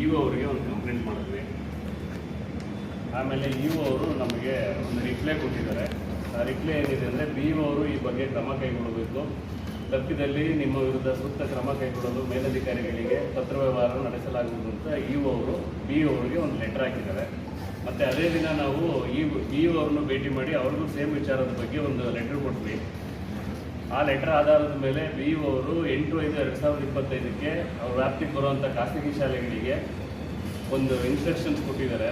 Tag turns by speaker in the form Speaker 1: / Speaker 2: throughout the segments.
Speaker 1: E ಅವರಿಗೆ ಒಂದು complaint ಮಾಡಿದ್ವಿ. ಆಮೇಲೆ ಇ ಅವರು ನಮಗೆ ಒಂದು ರಿಪ್ಲೈ ಕೊಟ್ಟಿದ್ದಾರೆ. ಆ ರಿಪ್ಲೈ ಏನಿದೆ ಅಂದರೆ ಬಿ ಅವರು ಈ ಬಗ್ಗೆ ಕ್ರಮ ಕೈಗೊಳ್ಳಬೇಕು. ತಪ್ಪಿದಲ್ಲಿ ನಿಮ್ಮ ವಿರುದ್ಧ ಸೂಕ್ತ ಕ್ರಮ ಕೈಗೊಳ್ಳಲು ಮೇಲಧಿಕಾರಿಗಳಿಗೆ ಪತ್ರ ವ್ಯವಹಾರ ನಡೆಸಲಾಗುವುದು ಅಂತ ಇ ಒ ಅವರು, ಬಿ ಅವರಿಗೆ ಒಂದು ಲೆಟರ್ ಹಾಕಿದ್ದಾರೆ. ಮತ್ತು ಅದೇ ದಿನ ನಾವು ಇ ಅವ್ರನ್ನೂ ಅವ್ರನ್ನು ಭೇಟಿ ಮಾಡಿ ಅವ್ರಿಗೂ ಸೇಮ್ ವಿಚಾರದ ಬಗ್ಗೆ ಒಂದು ಲೆಟರ್ ಕೊಟ್ವಿ. ಆ ಲೆಟರ್ ಆಧಾರದ ಮೇಲೆ ಬಿ ಅವರು ಎಂಟು ಐದು ಎರಡು ಸಾವಿರದ ಇಪ್ಪತ್ತೈದಕ್ಕೆ ಅವ್ರ ವ್ಯಾಪ್ತಿಗೆ ಬರುವಂಥ ಖಾಸಗಿ ಶಾಲೆಗಳಿಗೆ ಒಂದು ಇನ್ಸ್ಟ್ರಕ್ಷನ್ಸ್ ಕೊಟ್ಟಿದ್ದಾರೆ.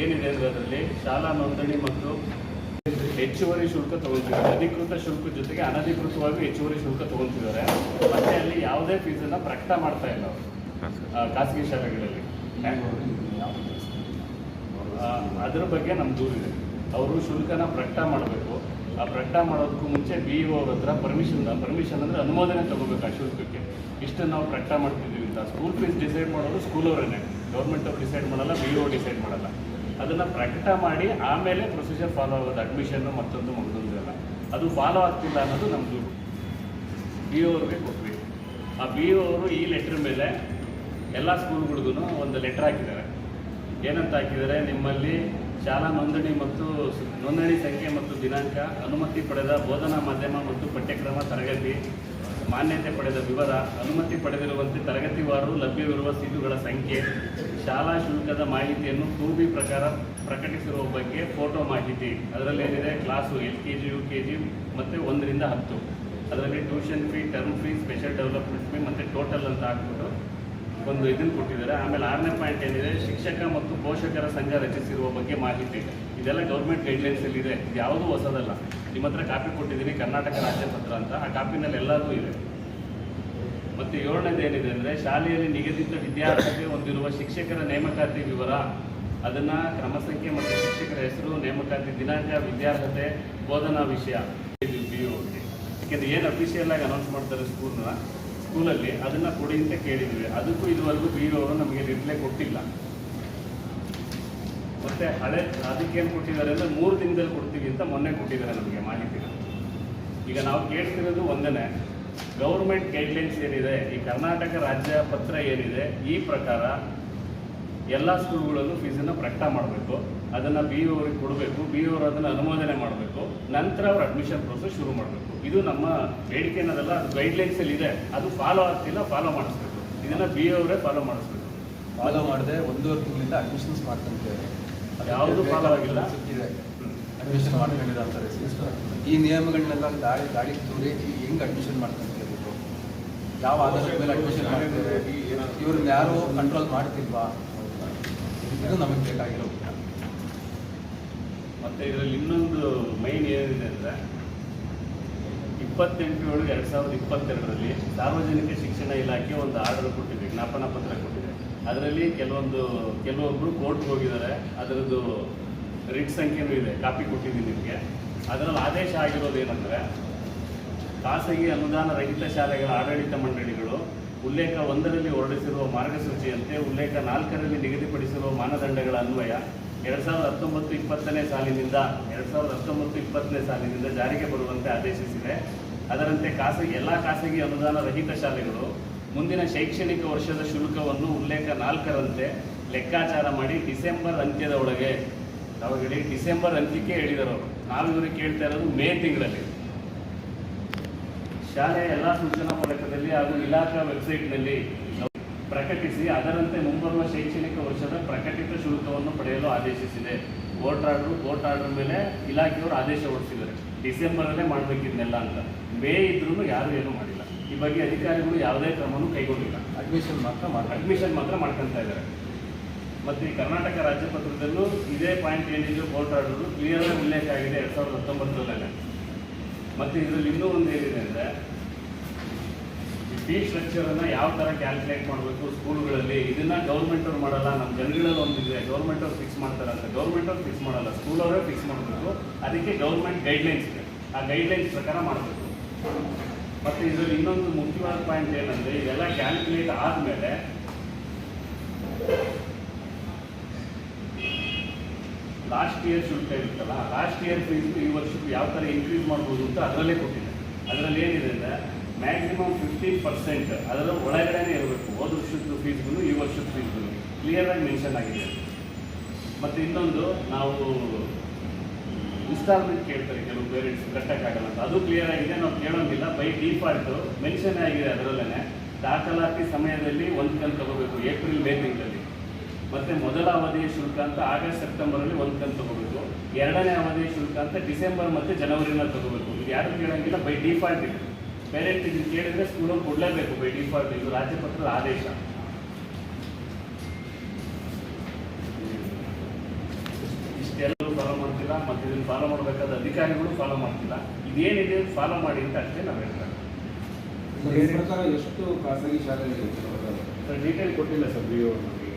Speaker 1: ಏನಿದೆ ಅಂದರೆ ಅದರಲ್ಲಿ ಶಾಲಾ ನೋಂದಣಿ ಮತ್ತು ಹೆಚ್ಚುವರಿ ಶುಲ್ಕ ತಗೊಳ್ತಿದ್ದಾರೆ ಅಧಿಕೃತ ಶುಲ್ಕ ಜೊತೆಗೆ ಅನಧಿಕೃತವಾಗಿ ಹೆಚ್ಚುವರಿ ಶುಲ್ಕ ತಗೊಳ್ತಿದ್ದಾರೆ ಮತ್ತೆ ಅಲ್ಲಿ ಯಾವುದೇ ಫೀಸನ್ನು ಪ್ರಕಟ ಮಾಡ್ತಾ ಇಲ್ಲ ಅವರು. ಖಾಸಗಿ ಶಾಲೆಗಳಲ್ಲಿ. ಅದ್ರ ಬಗ್ಗೆ ನಮ್ಮ ದೂರಿದೆ. ಅವರು ಶುಲ್ಕನ ಪ್ರಕಟ ಮಾಡಬೇಕು. ಆ ಪ್ರಕಟ ಮಾಡೋದಕ್ಕೂ ಮುಂಚೆ ಬಿ ಇ ಅವ್ರ ಹತ್ರ ಪರ್ಮಿಷನ್ ಪರ್ಮಿಷನ್ ಅಂದರೆ ಅನುಮೋದನೆ ತಗೋಬೇಕು ಆ ಶುಲ್ಕಕ್ಕೆ. ಇಷ್ಟು ನಾವು ಪ್ರಕಟ ಮಾಡ್ತಿದ್ದೀವಿ ಅಂತ. ಸ್ಕೂಲ್ ಫೀಸ್ ಡಿಸೈಡ್ ಮಾಡೋದು ಸ್ಕೂಲ್ ಅವರೇನೆ. ಗೌರ್ಮೆಂಟ್ ಅವ್ರು ಡಿಸೈಡ್ ಮಾಡಲ್ಲ ಬಿ ಒ ಡಿಸೈಡ್ ಮಾಡಲ್ಲ. ಅದನ್ನು ಪ್ರಕಟ ಮಾಡಿ ಆಮೇಲೆ ಪ್ರೊಸೀಜರ್ ಫಾಲೋ ಆಗೋದು ಅಡ್ಮಿಷನ್ನು ಮತ್ತೊಂದು ಮಗದೊಂದು ಇಲ್ಲ ಅದು ಫಾಲೋ ಆಗ್ತಿಲ್ಲ ಅನ್ನೋದು ನಮ್ಮದು ಬಿ ಒ ಅವ್ರಿಗೆ ಕೊಟ್ವಿ. ಆ ಬಿ ಒ ಅವರು ಈ ಲೆಟ್ರ್ ಮೇಲೆ ಎಲ್ಲ ಸ್ಕೂಲ್ಗಳಿಗೂ ಒಂದು ಲೆಟ್ರ್ ಹಾಕಿದ್ದಾರೆ. ಏನಂತ ಹಾಕಿದ್ದಾರೆ? ನಿಮ್ಮಲ್ಲಿ ಶಾಲಾ ನೋಂದಣಿ ಮತ್ತು ನೋಂದಣಿ ಸಂಖ್ಯೆ ಮತ್ತು ದಿನಾಂಕ, ಅನುಮತಿ ಪಡೆದ ಬೋಧನಾ ಮಾಧ್ಯಮ ಮತ್ತು ಪಠ್ಯಕ್ರಮ ತರಗತಿ, ಮಾನ್ಯತೆ ಪಡೆದ ವಿವರ, ಅನುಮತಿ ಪಡೆದಿರುವಂತೆ ತರಗತಿವಾರು ಲಭ್ಯವಿರುವ ಸೀಟುಗಳ ಸಂಖ್ಯೆ, ಶಾಲಾ ಶುಲ್ಕದ ಮಾಹಿತಿಯನ್ನು ಟೂ ಪ್ರಕಾರ ಪ್ರಕಟಿಸಿರುವ ಬಗ್ಗೆ ಫೋಟೋ ಮಾಹಿತಿ. ಅದರಲ್ಲಿ ಏನಿದೆ? Class L K G U K G ಮತ್ತು ಒಂದರಿಂದ ಹತ್ತು. ಅದರಲ್ಲಿ tuition fee, term fee, special development fee ಮತ್ತು ಟೋಟಲ್ ಅಂತ ಹಾಕ್ಬಿಟ್ಟು ಒಂದು ಇದನ್ನು ಕೊಟ್ಟಿದ್ದಾರೆ. ಆಮೇಲೆ ಆರನೇ ಪಾಯಿಂಟ್ ಏನಿದೆ? ಶಿಕ್ಷಕ ಮತ್ತು ಪೋಷಕರ ಸಂಘ ರಚಿಸಿರುವ ಬಗ್ಗೆ ಮಾಹಿತಿ. ಇದೆಲ್ಲ ಗೌರ್ಮೆಂಟ್ ಗೈಡ್ಲೈನ್ಸಲ್ಲಿ ಇದೆ. ಇದು ಯಾವುದೂ ಹೊಸದಲ್ಲ. ನಿಮ್ಮ ಹತ್ರ ಕಾಪಿ ಕೊಟ್ಟಿದ್ದೀನಿ, ಕರ್ನಾಟಕ ರಾಜ್ಯ ಪತ್ರ ಅಂತ. ಆ ಕಾಪಿನಲ್ಲಿ ಎಲ್ಲದೂ ಇದೆ. ಮತ್ತು ಏಳನೇದು ಏನಿದೆ ಅಂದರೆ, ಶಾಲೆಯಲ್ಲಿ ನಿಗದಿತ ವಿದ್ಯಾರ್ಥಿಗೆ ಹೊಂದಿರುವ ಶಿಕ್ಷಕರ ನೇಮಕಾತಿ ವಿವರ. ಅದನ್ನು ಕ್ರಮ ಸಂಖ್ಯೆ ಮತ್ತು ಶಿಕ್ಷಕರ ಹೆಸರು, ನೇಮಕಾತಿ ದಿನಾಂಕ, ವಿದ್ಯಾರ್ಹತೆ, ಬೋಧನಾ ವಿಷಯ. ಬಿ ಓಗೆ ಯಾಕೆಂದರೆ ಏನು ಅಫಿಷಿಯಲ್ ಆಗಿ ಅನೌನ್ಸ್ ಮಾಡ್ತಾರೆ ಸ್ಕೂಲ್ನ ಸ್ಕೂಲಲ್ಲಿ ಅದನ್ನು ಕೊಡಿ ಅಂತ ಕೇಳಿದ್ವಿ. ಅದಕ್ಕೂ ಇದುವರೆಗೂ ಬಿ ಅವರು ನಮಗೆ ರಿಪ್ಲೈ ಕೊಟ್ಟಿಲ್ಲ. ಮತ್ತೆ ಹಳೆ ಅದಕ್ಕೇನು ಕೊಟ್ಟಿದ್ದಾರೆ ಅಂದರೆ ಮೂರು ದಿನದಲ್ಲಿ ಕೊಡ್ತೀವಿ ಅಂತ ಮೊನ್ನೆ ಕೊಟ್ಟಿದ್ದಾರೆ ನಮಗೆ ಮಾಹಿತಿ ಈಗ ನಾವು ಕೇಳ್ತಿರೋದು ಒಂದನೇ, ಗೌರ್ಮೆಂಟ್ ಗೈಡ್ಲೈನ್ಸ್ ಏನಿದೆ, ಈ ಕರ್ನಾಟಕ ರಾಜ್ಯ ಪತ್ರ ಏನಿದೆ, ಈ ಪ್ರಕಾರ ಎಲ್ಲ ಸ್ಕೂಲ್ಗಳಲ್ಲೂ ಫೀಸನ್ನು ಪ್ರಕಟ ಮಾಡಬೇಕು. ಅದನ್ನು ಬಿ ಅವ್ರಿಗೆ ಕೊಡಬೇಕು. ಬಿ ಅವರು ಅದನ್ನು ಅನುಮೋದನೆ ಮಾಡಬೇಕು. ನಂತರ ಅವ್ರ ಅಡ್ಮಿಷನ್ ಪ್ರೋಸೆಸ್ ಶುರು ಮಾಡಬೇಕು. ಇದು ನಮ್ಮ ಬೇಡಿಕೆ ಅನ್ನೋದಲ್ಲ ಅದು ಗೈಡ್ಲೈನ್ಸಲ್ಲಿ ಇದೆ. ಅದು ಫಾಲೋ ಆಗ್ತಿಲ್ಲ ಫಾಲೋ ಮಾಡಿಸ್ಬೇಕು. ಇದನ್ನು ಬಿ ಅವರೇ ಫಾಲೋ ಮಾಡಿಸ್ಬೇಕು.
Speaker 2: ಫಾಲೋ ಮಾಡದೆ ಒಂದೂವರೆ ತಿಂಗಳಿಂದ ಅಡ್ಮಿಷನ್ಸ್ ಮಾಡ್ಕೊಂತೇವೆ
Speaker 1: ಯಾವುದು ಫಾಲೋ ಆಗಿಲ್ಲ?
Speaker 2: ಅಡ್ಮಿಷನ್ ಮಾಡ್ಕೊಂಡಿದ್ದಾರೆ ಈ ನಿಯಮಗಳನ್ನೆಲ್ಲ ದಾಳಿ ದಾಳಿ ತೋರಿ ಹೆಂಗ್ ಅಡ್ಮಿಷನ್ ಮಾಡ್ತಂತ ಇವ್ರು? ಯಾವ ಆಧಾರದ ಮೇಲೆ ಅಡ್ಮಿಷನ್ ಮಾಡ್ತಾರೆ ಇವ್ರನ್ನ ಯಾರು ಕಂಟ್ರೋಲ್ ಮಾಡ್ತಿಲ್ವಾ? ಇದು ನಮಗೆ ಬೇಕಾಗಿರೋ
Speaker 1: ಮತ್ತು ಇದರಲ್ಲಿ ಇನ್ನೊಂದು ಮೈನ್ ಏನಿದೆ ಅಂದರೆ, ಇಪ್ಪತ್ತೆಂಟು ಏಳು ಎರಡು ಸಾವಿರದ ಇಪ್ಪತ್ತೆರಡರಲ್ಲಿ ಸಾರ್ವಜನಿಕ ಶಿಕ್ಷಣ ಇಲಾಖೆ ಒಂದು ಆರ್ಡರ್ ಕೊಟ್ಟಿದೆ, ಜ್ಞಾಪನಾ ಪತ್ರ ಕೊಟ್ಟಿದೆ. ಅದರಲ್ಲಿ ಕೆಲವೊಂದು ಕೆಲವೊಬ್ಬರು ಕೋರ್ಟ್ಗೆ ಹೋಗಿದ್ದಾರೆ, ಅದರದ್ದು ರಿಟ್ ಸಂಖ್ಯೆನೂ ಇದೆ, ಕಾಪಿ ಕೊಟ್ಟಿದ್ದೀನಿ ನಿಮಗೆ. ಅದರಲ್ಲಿ ಆದೇಶ ಆಗಿರೋದು ಏನಂದರೆ, ಖಾಸಗಿ ಅನುದಾನ ರಹಿತ ಶಾಲೆಗಳ ಆಡಳಿತ ಮಂಡಳಿಗಳು ಉಲ್ಲೇಖ ಒಂದರಲ್ಲಿ ಹೊರಡಿಸಿರುವ ಮಾರ್ಗಸೂಚಿಯಂತೆ ಉಲ್ಲೇಖ ನಾಲ್ಕರಲ್ಲಿ ನಿಗದಿಪಡಿಸಿರುವ ಮಾನದಂಡಗಳ ಅನ್ವಯ ಎರಡು ಸಾವಿರದ ಹತ್ತೊಂಬತ್ತು ಇಪ್ಪತ್ತನೇ ಸಾಲಿನಿಂದ ಎರಡು ಸಾವಿರದ ಹತ್ತೊಂಬತ್ತು ಇಪ್ಪತ್ತನೇ ಸಾಲಿನಿಂದ ಜಾರಿಗೆ ಬರುವಂತೆ ಆದೇಶಿಸಿದೆ ಅದರಂತೆ ಖಾಸಗಿ, ಎಲ್ಲ ಖಾಸಗಿ ಅನುದಾನ ರಹಿತ ಶಾಲೆಗಳು ಮುಂದಿನ ಶೈಕ್ಷಣಿಕ ವರ್ಷದ ಶುಲ್ಕವನ್ನು ಉಲ್ಲೇಖ ನಾಲ್ಕರಂತೆ ಲೆಕ್ಕಾಚಾರ ಮಾಡಿ ಡಿಸೆಂಬರ್ ಅಂತ್ಯದ ಒಳಗೆ ಅವಾಗ ಡಿಸೆಂಬರ್ ಅಂತ್ಯಕ್ಕೆ ಹೇಳಿದರು. ನಾವು ಇವರು ಕೇಳ್ತಾ ಇರೋದು ಮೇ ತಿಂಗಳಲ್ಲಿ. ಶಾಲೆಯ ಎಲ್ಲ ಸೂಚನಾ ಫಲಕದಲ್ಲಿ ಹಾಗೂ ಇಲಾಖಾ ವೆಬ್ಸೈಟ್ನಲ್ಲಿ ಪ್ರಕಟಿಸಿ ಅದರಂತೆ ಮುಂಬರುವ ಶೈಕ್ಷಣಿಕ ವರ್ಷದ ಪ್ರಕಟಿತ ಶುಲ್ಕವನ್ನು ಪಡೆಯಲು ಆದೇಶಿಸಿದೆ. ಕೋರ್ಟ್ ಆರ್ಡರ್ ಕೋರ್ಟ್ ಆರ್ಡರ್ ಮೇಲೆ ಇಲಾಖೆಯವರು ಆದೇಶ ಹೊರಡಿಸಿದ್ದಾರೆ. ಡಿಸೆಂಬರಲ್ಲೇ ಮಾಡಬೇಕಿದ್ನೆಲ್ಲ ಅಂತ. ಮೇ ಇದ್ರೂ ಯಾರೂ ಏನೂ ಮಾಡಿಲ್ಲ. ಈ ಬಗ್ಗೆ ಅಧಿಕಾರಿಗಳು ಯಾವುದೇ ಕ್ರಮನೂ ಕೈಗೊಂಡಿಲ್ಲ.
Speaker 2: ಅಡ್ಮಿಷನ್ ಮಾತ್ರ
Speaker 1: ಅಡ್ಮಿಷನ್ ಮಾತ್ರ ಮಾಡ್ಕೊತಾ ಇದ್ದಾರೆ. ಮತ್ತು ಈ ಕರ್ನಾಟಕ ರಾಜ್ಯ ಪತ್ರದಲ್ಲೂ ಇದೇ ಪಾಯಿಂಟ್ ಏನಿದೆಯೋ ಕೋರ್ಟ್ ಆರ್ಡರ್ ಕ್ಲಿಯರ್ ಉಲ್ಲೇಖ ಆಗಿದೆ ಎರಡು ಸಾವಿರದ ಹತ್ತೊಂಬತ್ತರಲ್ಲೇ ಮತ್ತು ಇದರಲ್ಲಿ ಇನ್ನೂ ಒಂದು ಏನಿದೆ ಅಂದರೆ ಈ ಫೀ ಸ್ಟ್ರಕ್ಚರನ್ನು ಯಾವ ಥರ ಕ್ಯಾಲ್ಕುಲೇಟ್ ಮಾಡಬೇಕು ಸ್ಕೂಲ್ಗಳಲ್ಲಿ? ಇದನ್ನು ಗೌರ್ಮೆಂಟವ್ರು ಮಾಡಲ್ಲ ನಮ್ಮ ಜನಗಳಲ್ಲಿ ಒಂದಿದೆ ಗೌರ್ಮೆಂಟ್ ಅವ್ರು ಫಿಕ್ಸ್ ಮಾಡ್ತಾರೆ ಅಂತ. ಗೌರ್ಮೆಂಟ್ ಅವ್ರು ಫಿಕ್ಸ್ ಮಾಡಲ್ಲ ಸ್ಕೂಲ್ ಅವರೇ ಫಿಕ್ಸ್ ಮಾಡಬೇಕು. ಅದಕ್ಕೆ ಗೌರ್ಮೆಂಟ್ ಗೈಡ್ಲೈನ್ಸ್ ಇದೆ. ಆ ಗೈಡ್ಲೈನ್ಸ್ ಪ್ರಕಾರ ಮಾಡಬೇಕು. ಮತ್ತು ಇದರಲ್ಲಿ ಇನ್ನೊಂದು ಮುಖ್ಯವಾದ ಪಾಯಿಂಟ್ ಏನಂದರೆ ಇದೆಲ್ಲ ಕ್ಯಾಲ್ಕುಲೇಟ್ ಆದಮೇಲೆ ಲಾಸ್ಟ್ ಇಯರ್ ಶುಲ್ಕ ಇರುತ್ತಲ್ಲ ಲಾಸ್ಟ್ ಇಯರ್ ಫೀಸ್ ಈ ವರ್ಷಕ್ಕೆ ಯಾವ ಥರ ಇನ್ಕ್ರೀಸ್ ಮಾಡ್ಬೋದು ಅಂತ ಅದರಲ್ಲೇ ಕೊಟ್ಟಿದೆ ಅದರಲ್ಲಿ ಏನಿದೆ ಅಂದರೆ ಮ್ಯಾಕ್ಸಿಮಮ್ ಫಿಫ್ಟಿ ಪರ್ಸೆಂಟ್ ಅದರ ಒಳಗಡೆನೇ ಇರಬೇಕು. ಹೋದ ವರ್ಷದ ಫೀಸ್ಗೂ ಈ ವರ್ಷದ ಫೀಸ್ಗೂ ಕ್ಲಿಯರಾಗಿ ಮೆನ್ಷನ್ ಆಗಿದೆ. ಮತ್ತು ಇನ್ನೊಂದು, ನಾವು ಇನ್ಸ್ಟಾಲ್ಮೆಂಟ್ ಕೇಳ್ತಾರೆ. ಕೆಲವು ಪೇರೆಂಟ್ಸ್ ಕಟ್ಟೋಕ್ಕಾಗಲ್ಲ ಅಂತ. ಅದು ಕ್ಲಿಯರ್ ಆಗಿದೆ, ನಾವು ಕೇಳೋಂಗಿಲ್ಲ. ಬೈ ಡಿಫಾಲ್ಟು ಮೆನ್ಷನ್ ಆಗಿದೆ ಅದರಲ್ಲೇ ದಾಖಲಾತಿ ಸಮಯದಲ್ಲಿ ಒಂದು ಕಂತು ತಗೋಬೇಕು. ಏಪ್ರಿಲ್ ಮೇ ತಿಂಗಳಲ್ಲಿ. ಮತ್ತೆ ಮೊದಲ ಅವಧಿಯ ಶುಲ್ಕ ಅಂತ ಆಗಸ್ಟ್ ಸೆಪ್ಟೆಂಬರಲ್ಲಿ ಒಂದು ಕಂತು ತಗೋಬೇಕು. ಎರಡನೇ ಅವಧಿಯ ಶುಲ್ಕ ಅಂತ ಡಿಸೆಂಬರ್ ಮತ್ತು ಜನವರಿನ ತಗೋಬೇಕು. ಇದು ಯಾರು ಕೇಳಂಗಿಲ್ಲ ಬೈ ಡಿಫಾಲ್ಟ್ ಇದೆ. ಪೇರೆಂಟ್ ಇದನ್ನು ಕೇಳಿದ್ರೆ ಸ್ಕೂಲಲ್ಲಿ ಕೊಡಲೇಬೇಕು ಬೈ ಡಿಫಾಲ್ಟ್ ಇದು ರಾಜ್ಯಪತ್ರದ ಆದೇಶ. ಇಷ್ಟೆಲ್ಲರೂ ಫಾಲೋ ಮಾಡ್ತಿಲ್ಲ ಮತ್ತು ಇದನ್ನು ಫಾಲೋ ಮಾಡಬೇಕಾದ ಅಧಿಕಾರಿಗಳು ಫಾಲೋ ಮಾಡ್ತಿಲ್ಲ ಇದೇನಿದೆ ಫಾಲೋ ಮಾಡಿ ಅಂತ ಅಷ್ಟೇ ನಾವು ಹೇಳ್ತಾರೆ
Speaker 3: ಎಷ್ಟು ಖಾಸಗಿ ಶಾಲೆಗಳಿವೆ
Speaker 1: ಸರ್? ಡೀಟೇಲ್ ಕೊಟ್ಟಿಲ್ಲ ಸರ್ ಬಿ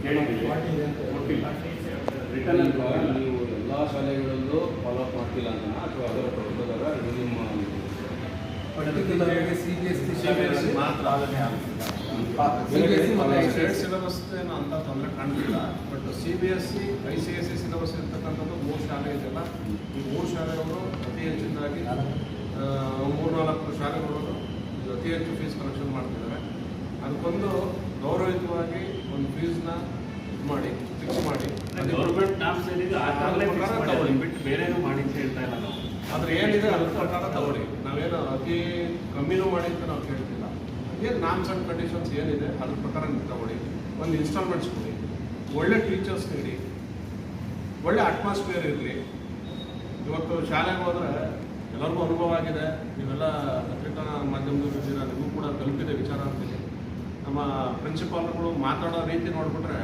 Speaker 1: ಕೇಳಿದ್ದೀವಿ. ಕೊಟ್ಟಿಲ್ಲ. ರಿಟರ್ನ್
Speaker 3: ಇವಾಗ ನೀವು ಎಲ್ಲ ಶಾಲೆಗಳಲ್ಲೂ ಫಾಲೋ ಅಪ್ ಮಾಡ್ತಿಲ್ಲ ಅಂತ ಅಥವಾ ಅದರ ಪ್ರಕಾರ ಇದು ನಿಮ್ಮ
Speaker 2: particular C B S C
Speaker 4: ಮಾತ್ರ
Speaker 2: ಸಿ ಬಿ ಎಸ್ ಸಿ ಮತ್ತು
Speaker 4: ಸ್ಟೇಟ್ ಸಿಲೆಬಸ್ ಏನು ಅಂತ ತೊಂದರೆ ಕಾಣ್ತಿಲ್ಲ. But C B S C I C S C syllabus ಇರ್ತಕ್ಕಂಥದ್ದು ಮೂರು ಶಾಲೆ ಇದೆಯಲ್ಲ. ಈ ಮೂರು ಶಾಲೆಗಳು ಅತಿ ಹೆಚ್ಚಿನದಾಗಿ ಮೂರ್ನಾಲ್ಕು ಶಾಲೆಗಳು ಶಾಲೆಗಳವರು ಅತಿ ಹೆಚ್ಚು ಫೀಸ್ ಕಲೆಕ್ಷನ್ ಮಾಡ್ತಿದ್ದಾರೆ ಫೀಸ್ನ ಇದು ಮಾಡಿ ಫಿಕ್ಸ್ ಮಾಡಿ.
Speaker 1: ಗೌರ್ಮೆಂಟ್ ಏನಿದೆ ಆ ಮಾಡಿದ್ದಾರೆ. ಬಿಟ್ಟು ಬೇರೆನೂ ಮಾಡಿ. ಅಂತ ಹೇಳ್ತಾ ಇಲ್ಲ ನಾವು.
Speaker 4: ಆದ್ರೆ ಏನಿದೆ ಅದ್ರ ಪ್ರಕಾರ ತಗೊಳ್ಳಿ. ನಾವೇನು ಅತಿ ಕಮ್ಮಿನೂ ಮಾಡಿ ಅಂತ ನಾವು ಕೇಳ್ತಿಲ್ಲ. ಏನು ನಾಮ್ಸ್ ಆ್ಯಂಡ್ ಕಂಡೀಷನ್ಸ್ ಏನಿದೆ ಅದ್ರ ಪ್ರಕಾರ ನೀವು ತಗೊಳ್ಳಿ. ಒಂದು ಇನ್ಸ್ಟಾಲ್ಮೆಂಟ್ಸ್ ಕೊಡಿ. ಒಳ್ಳೆ ಟೀಚರ್ಸ್ ನೀಡಿ. ಒಳ್ಳೆ ಅಟ್ಮಾಸ್ಫಿಯರ್ ಇರಲಿ. ಇವತ್ತು ಶಾಲೆಗೆ ಹೋದ್ರೆ ಎಲ್ಲರಿಗೂ ಅನುಭವ ಆಗಿದೆ. ನೀವೆಲ್ಲ ಪತ್ರಿಕಾ ಮಾಧ್ಯಮದಲ್ಲಿ ನಿಮಗೂ ಕೂಡ ತಲುಪಿದೆ ವಿಚಾರ ಅಂತೀನಿ. ನಮ್ಮ ಪ್ರಿನ್ಸಿಪಾಲ್ಗಳು ಮಾತಾಡೋ ರೀತಿ ನೋಡಿಬಿಟ್ರೆ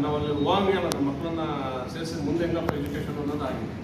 Speaker 4: ನಾವಲ್ಲಿ ಹೋಗಂಗೆ ಅಲ್ಲ ನಮ್ಮ ಮಕ್ಕಳನ್ನ ಸೇರಿಸಿ ಮುಂದೆ ಹೆಂಗಪ್ಪ ಎಜುಕೇಷನ್ ಅನ್ನೋದು ಆಗಿದೆ